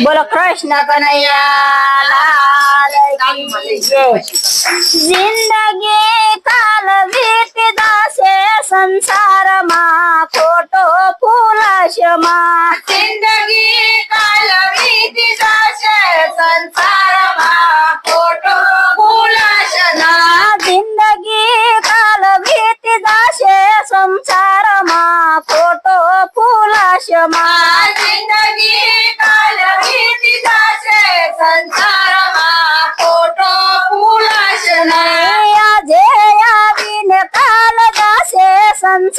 બોલો કૃષ્ણ કનૈયા લાલ જિંદગી કાલ વીતદા છે સંસારમાં ખોટો ફૂલાશમાં જિંદગી કાલ વીતદા છે સંસાર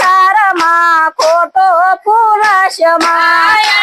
સંસારમાં ખોટો પુરષમાં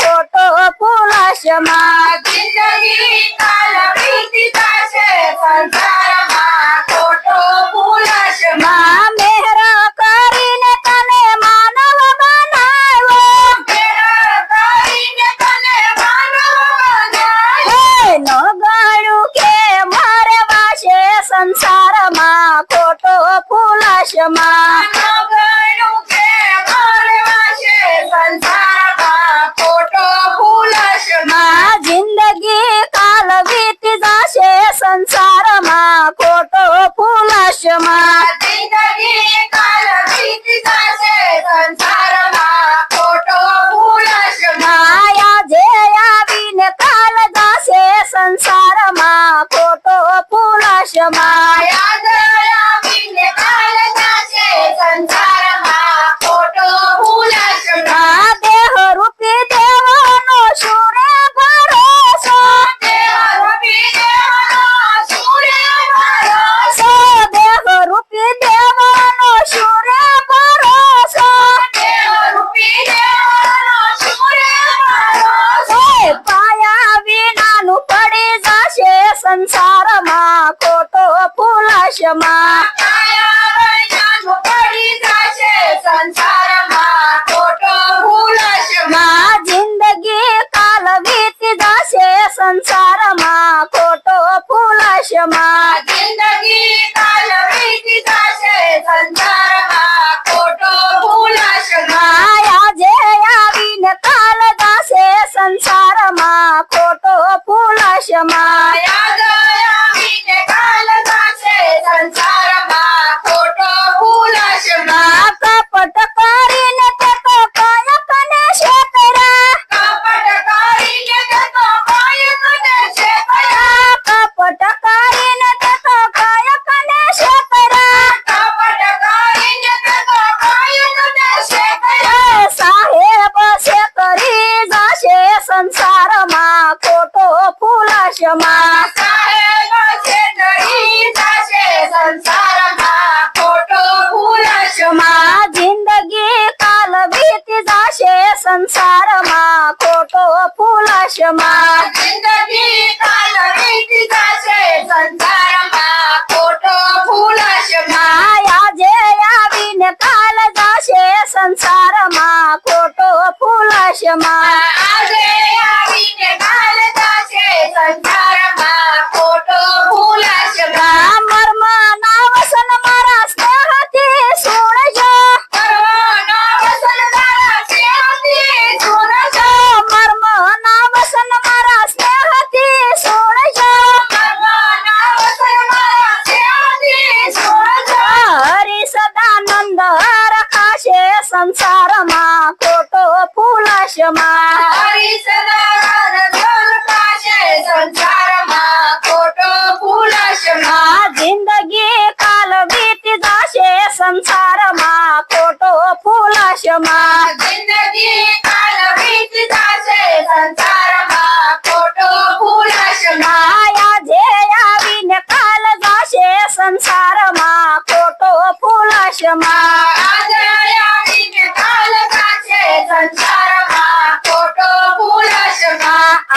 फोटो फुलाश मा जिंदगी काल भीतीचा शेवंता खोटो फुलाश माया. संसार मा खोटो पुलाश मा संसार मा खोटो पुलाश मा ज़िंदगी काल बीती जाशे संसार मा खोटो पुलाश मा आजे आवीन काल जाशे संसार मा खोटो पुलाश मा આકાશમાં સાહેબ છેતરી જશે સંસારમાં ખોટો પુરુષમાં જિંદગી કાલ વીતી જશે સંસારમાં ખોટો પુરુષમાં જિંદગી કાલ વીતી જશે સંસાર સંસારમાં ખોટો ફૂલાશમાં સંસારમાં ખોટો ફૂલાશમાં જિંદગી કાલ વીતી જશે સંસારમાં ખોટો ફૂલાશમાં જિંદગી કાલ વીતી જશે સંસારમાં ખોટો ફૂલાશમાં આજે આવીને કાલ જશે સંસારમાં ખોટો ફૂલાશમાં